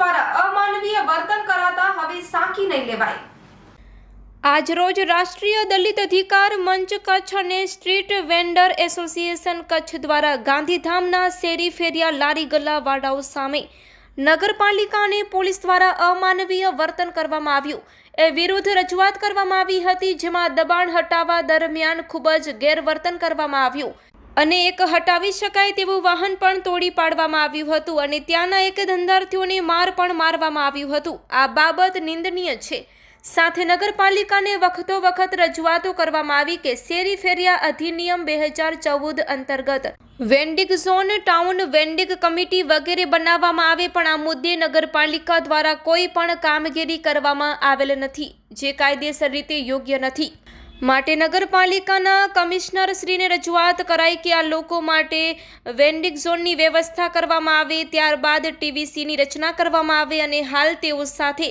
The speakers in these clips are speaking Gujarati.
દ્વારા અમાનવીય વર્તન કરાતા હવે સાંકી નહીં લેવાય. આજરોજ રાષ્ટ્રીય દલિત અધિકાર મંચ કચ્છ અને સ્ટ્રીટ વેન્ડર એસોસિએશન કચ્છ દ્વારા ગાંધીધામના શેરી ફેરિયા લારી ગલ્લા વાડાઓ સામે નગરપાલિકા અને પોલીસ દ્વારા અમાનવીય વર્તન કરવામાં આવ્યું. એ વિરુદ્ધ રજૂઆત કરવામાં આવી હતી, જેમાં દબાણ હટાવવા દરમિયાન ખૂબ જ ગેરવર્તન કરવામાં આવ્યું. અને એક હટાવી શકાય તેવું વાહન પણ તોડી પાડવામાં આવ્યું હતું અને ત્યાંના એક ધંધાર્થીઓને માર પણ મારવામાં આવ્યું હતું. આ બાબત નિંદનીય છે. સાથે નગરપાલિકાને વખતો વખત રજૂઆતો કરવામાં આવી કે શેરી ફેરિયા અધિનિયમ બે હજાર ચૌદ અંતર્ગત vending zone, town vending committee વગેરે બનાવવામાં આવે પણ આ મુદ્દે નગરપાલિકા દ્વારા કોઈ પણ કામગીરી કરવામાં આવેલ નથી, જે કાયદેસર રીતે યોગ્ય નથી. માટે નગરપાલિકાના કમિશનર શ્રીને રજૂઆત કરાઈ કે આ લોકો માટે વેન્ડિંગ ઝોનની વ્યવસ્થા કરવામાં આવે, ત્યારબાદ ટીવીસીની રચના કરવામાં આવે અને હાલ તેઓ સાથે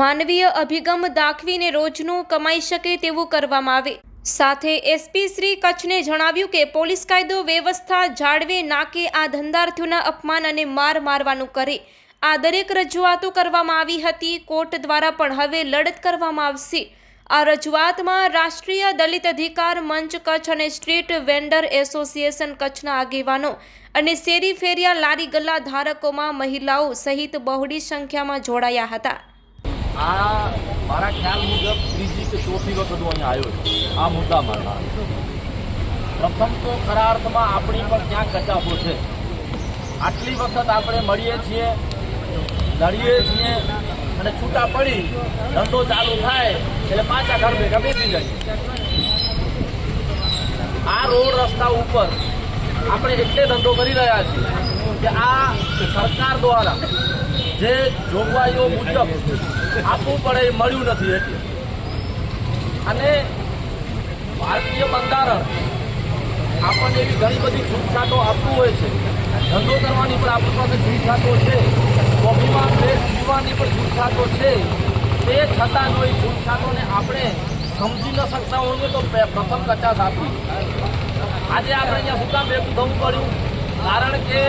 માનવીય અભિગમ દાખવીને રોજનું કમાઈ શકે તેવું કરવામાં આવે. સાથે એસપી શ્રી કચ્છને જણાવ્યું કે પોલીસ કાયદો વ્યવસ્થા જાળવે, નાકે આ ધંધાર્થીઓના અપમાન અને માર મારવાનું કરે. આ દરેક રજૂઆતો કરવામાં આવી હતી, કોર્ટ દ્વારા પણ હવે લડત કરવામાં આવશે. આ રજૂઆતમાં રાષ્ટ્રીય દલિત અધિકાર મંચ કચ્છ અને સ્ટ્રીટ વેન્ડર એસોસિએશન કચ્છના આગેવાનો અને શેરી ફેરિયા લારી ગલ્લા ધારકોમાં મહિલાઓ સહિત બહોળી સંખ્યામાં જોડાયા હતા. આ મારા ખ્યાલ મુજબ ત્રીજી કે ચોથી વખત હું અહીંયા આવ્યો છું, આ મુદ્દા મારા પ્રથમ તો ખરા અર્થમાં આપણી પણ ક્યાં કચાફો છે. આટલી વખત આપણે મળીએ છીએ, લડીએ છીએ અને છૂટા પડી, ધંધો ચાલુ થાય, એટલે પાછા ઘર ભેગા બેસી જાય. આ રોડ રસ્તા ઉપર આપણે એટલે ધંધો કરી રહ્યા છીએ કે આ સરકાર દ્વારા જે જોગવાઈઓ મુજબ આપવું પડે એ મળ્યું નથી એટલે. અને ભારતીય બંધારણ આપણને એવી ઘણી બધી છૂટછાટો આપતું હોય છે. ધંધો કરવાની પણ આપણી પાસે છૂટછાટો છે. સ્વાભિમાન જે જીવવાની પણ છૂટછાટો છે. તે છતાં જો એ છૂટછાટોને આપણે સમજી ન શકતા હોઈએ તો પ્રથમ કચાશ આપી. આજે આપણે અહીંયા શું કામ ભેગું થવું પડ્યું? કારણ કે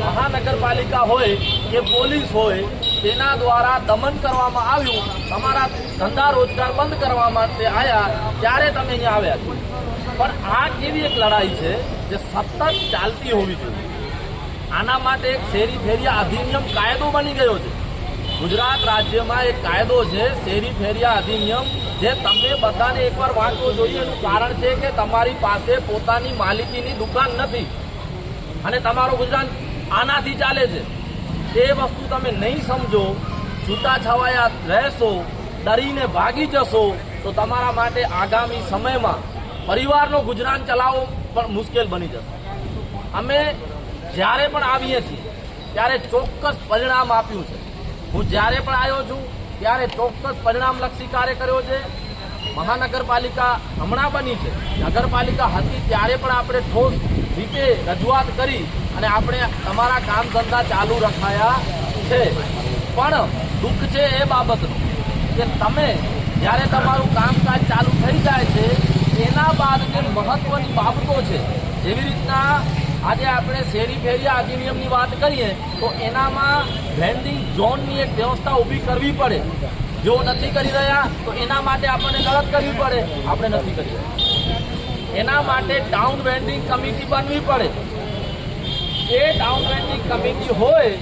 મહાનગરપાલિકા હોય, કે પોલીસ હોય, તેના દ્વારા દમન કરવામાં આવ્યું. તમારા ધંધા રોજગાર બંધ કરવા માટે આવ્યા ત્યારે તમે અહીંયા આવ્યા પણ આ કેવી એક લડાઈ છે, જે સતત ચાલતી હોવી જોઈએ. આના માટે એક શેરી ફેરિયા અધિનિયમ કાયદો બની ગયો છે. ગુજરાત રાજ્યમાં એક કાયદો છે, શેરી ફેરિયા અધિનિયમ, જે તમને બધાને એકવાર વાંચવો જોઈએ. એનું કારણ છે કે તમારી પાસે પોતાની માલિકીની દુકાન નથી અને તમારું ગુજરાન આનાથી ચાલે છે. એ વસ્તુ તમે નહીં સમજો છૂટાછવાયા રહેશો, ડરીને ભાગી જશો, તો તમારા માટે આગામી સમયમાં પરિવારનો ગુજરાન ચલાવવો પણ મુશ્કેલ બની જશે. અમે જ્યારે પણ આવીએ છીએ, ત્યારે ચોક્કસ પરિણામ આપ્યું છે. હું જ્યારે પણ આવ્યો છું, ત્યારે ચોક્કસ પરિણામલક્ષી કાર્ય કર્યો છે. મહાનગરપાલિકા હમણાં બની છે. નગરપાલિકા હતી, ત્યારે પણ આપણે ઠોસ રીતે રજૂઆત કરી અને આપણે તમારા કામ ધંધા ચાલુ રખાયા છે. પણ દુઃખ છે એ બાબતનું કે તમે જ્યારે તમારું કામકાજ ચાલુ થઈ જાય છે, એના બાદ જે મહત્વની બાબતો છે, જેવી રીતના આજે આપણે શેરી ફેરી અધિનિયમની વાત કરીએ, તો એનામાં વેન્ડિંગ ઝોનની એક વ્યવસ્થા ઊભી કરવી પડે. જો નથી કરી રહ્યા, તો એના માટે આપણને લડત કરવી પડે. આપણે નથી કરી એના માટે ટાઉન વેન્ડિંગ કમિટી બનવી પડે. એ ટાઉન વેન્ડિંગ કમિટી હોય